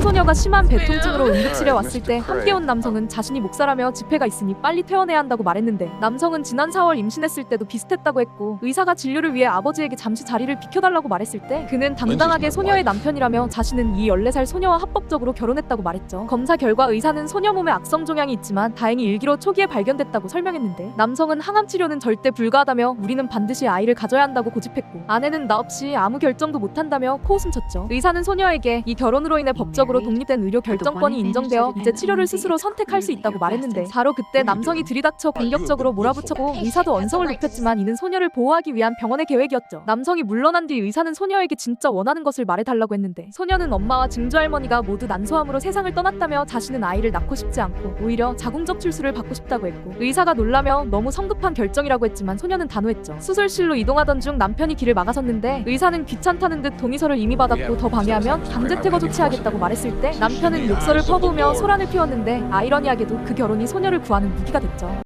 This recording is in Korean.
한 소녀가 심한 배통증으로 응급실에 왔을 때 함께 온 남성은 자신이 목사라며 집회가 있으니 빨리 퇴원해야 한다고 말했는데 남성은 지난 4월 임신했을 때도 비슷했다고 했고 의사가 진료를 위해 아버지에게 잠시 자리를 비켜달라고 말했을 때 그는 당당하게 소녀의 남편이라며 자신은 이 14살 소녀와 합법적으로 결혼했다고 말했죠. 검사 결과 의사는 소녀 몸에 악성 종양이 있지만 다행히 일기로 초기에 발견됐다고 설명했는데 남성은 항암 치료는 절대 불가하다며 우리는 반드시 아이를 가져야 한다고 고집했고 아내는 나 없이 아무 결정도 못한다며 코웃음 쳤죠. 의사는 소녀에게 이 결혼으로 인해 법적으로 독립된 의료 결정권이 인정되어 이제 치료를 스스로 선택할 수 있다고 말했는데 바로 그때 남성이 들이닥쳐 공격적으로 몰아붙였고 의사도 언성을 높였지만 이는 소녀를 보호하기 위한 병원의 계획이었죠. 남성이 물러난 뒤 의사는 소녀에게 진짜 원하는 것을 말해달라고 했는데 소녀는 엄마와 증조 할머니가 모두 난소암으로 세상을 떠났다며 자신은 아이를 낳고 싶지 않고 오히려 자궁적 출수를 받고 싶다고 했고 의사가 놀라며 너무 성급한 결정이라고 했지만 소녀는 단호했죠. 수술실로 이동하던 중 남편이 길을 막아섰는데 의사는 귀찮다는 듯 동의서를 이미 받았고 더 방해하면 강제 퇴거 조치하겠다고 말 했을 때 남편은 욕설을 퍼부으며 소란을 피웠는데 아이러니하게도 그 결혼이 소녀를 구하는 무기가 됐죠.